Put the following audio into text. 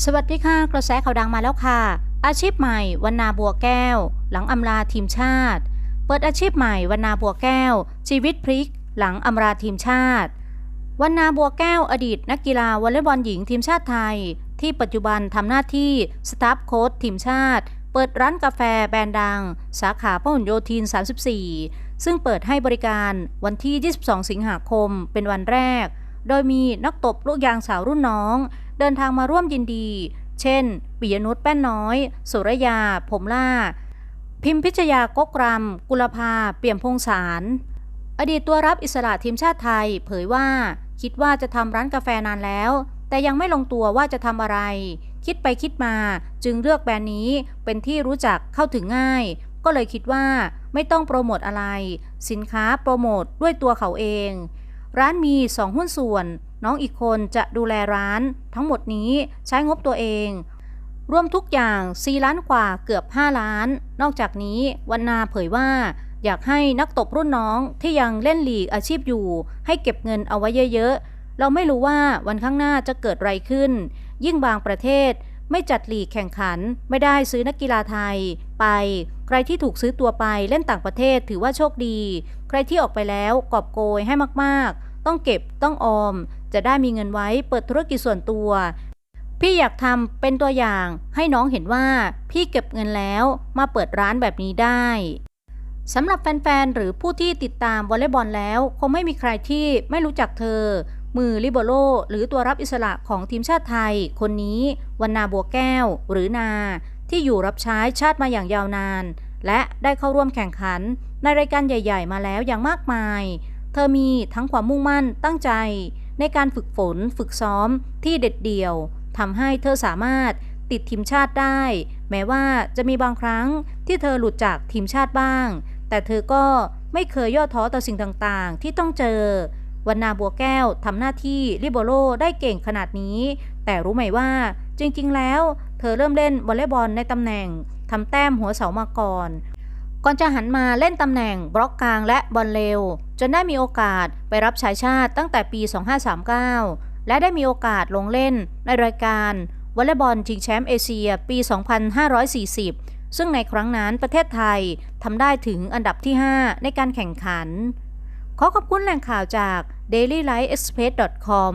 สวัสดีค่ะ กระแสข่าวดังมาแล้วค่ะ อาชีพใหม่วันนาบัวแก้ว หลังอำลาทีมชาติ เปิดอาชีพใหม่วันนาบัวแก้ว ชีวิตพลิก หลังอำลาทีมชาติวันนาบัวแก้วอดีต นักกีฬาวอลเลย์บอลหญิงทีมชาติไทย ที่ปัจจุบันทำหน้าที่สตาฟโค้ชทีมชาติ เปิดร้านกาแฟแบรนด์ดัง สาขาพหลโยธิน 34 ซึ่งเปิดให้บริการวันที่ 22 สิงหาคมเป็นวันแรก โดยมีนักตบลูกยางสาวรุ่นน้อง เดินทางมาร่วมยินดี เช่น ปิยนุชแป้นน้อย สุรยา ผมล่า พิมพิชยากกรำกุลภา เปี่ยมพงสารอดีตตัวรับอิสระทีมชาติไทย เผยว่า คิดว่าจะทำร้านกาแฟนานแล้ว แต่ยังไม่ลงตัวว่าจะทำอะไร คิดไปคิดมา จึงเลือกแบรนด์นี้เป็นที่รู้จักเข้าถึงง่าย ก็เลยคิดว่าไม่ต้องโปรโมทอะไร สินค้าโปรโมทด้วยตัวเขาเอง ร้านมี 2 หุ้นส่วน น้องอีกคนจะดูแลร้าน ทั้งหมดนี้ใช้งบตัวเอง รวมทุกอย่าง 4 ล้านกว่าเกือบ 5 ล้าน นอกจากนี้วันนาเผยว่า อยากให้นักตบรุ่นน้องที่ยังเล่นลีกอาชีพอยู่ ให้เก็บเงินเอาไว้เยอะๆ เราไม่รู้ว่าวันข้างหน้าจะเกิดอะไรขึ้น ยิ่งบางประเทศไม่จัดลีกแข่งขัน ไม่ได้ซื้อนักกีฬาไทยไป รที่ถูกซื้อตัวไปเล่นต่างประเทศถือว่าโชคดี ใครที่ออกไปแล้วกอบโกยให้มากๆ ต้องเก็บต้องออม จะได้มีเงินไว้เปิดธุรกิจส่วนตัว พี่อยากทำเป็นตัวอย่างให้น้องเห็นว่าพี่เก็บเงินแล้วมาเปิดร้านแบบนี้ได้สำหรับแฟน ๆ หรือผู้ที่ติดตามวอลเลย์บอลแล้ว คงไม่มีใครที่ไม่รู้จักเธอ มือลิโบโล หรือตัวรับอิสระของทีมชาติไทย คนนี้วันนาบัวแก้ว หรือนา ที่อยู่รับใช้ชาติมาอย่างยาวนาน และได้เข้าร่วมแข่งขันในรายการใหญ่ ๆ มาแล้วอย่างมากมาย เธอมีทั้งความมุ่งมั่นตั้งใจ ในการฝึกฝนฝึกซ้อมที่เด็ดเดี่ยวทำให้เธอสามารถติดทีมชาติได้ แม้ว่าจะมีบางครั้งที่เธอหลุดจากทีมชาติบ้าง แต่เธอก็ไม่เคยย่อท้อต่อสิ่งต่างๆ ที่ต้องเจอวันนาบัวแก้วทำหน้าที่ลิโบโลได้เก่งขนาดนี้ แต่รู้ไหมว่าจริงๆแล้ว เธอเริ่มเล่นวอลเลย์บอลในตำแหน่งทำแต้มหัวเสามาก่อนก่อนจะหันมาเล่นตำแหน่งบล็อกกลางและบอลเร็ว จนได้มีโอกาสไปรับใช้ชาติตั้งแต่ปี 2539 และได้มีโอกาสลงเล่นในรายการวอลเลย์บอลชิงแชมป์เอเชียปี 2540 ซึ่งในครั้งนั้นประเทศไทยทำได้ถึงอันดับที่ 5 ในการแข่งขัน ขอขอบคุณแหล่งข่าวจาก dailylightexpress.com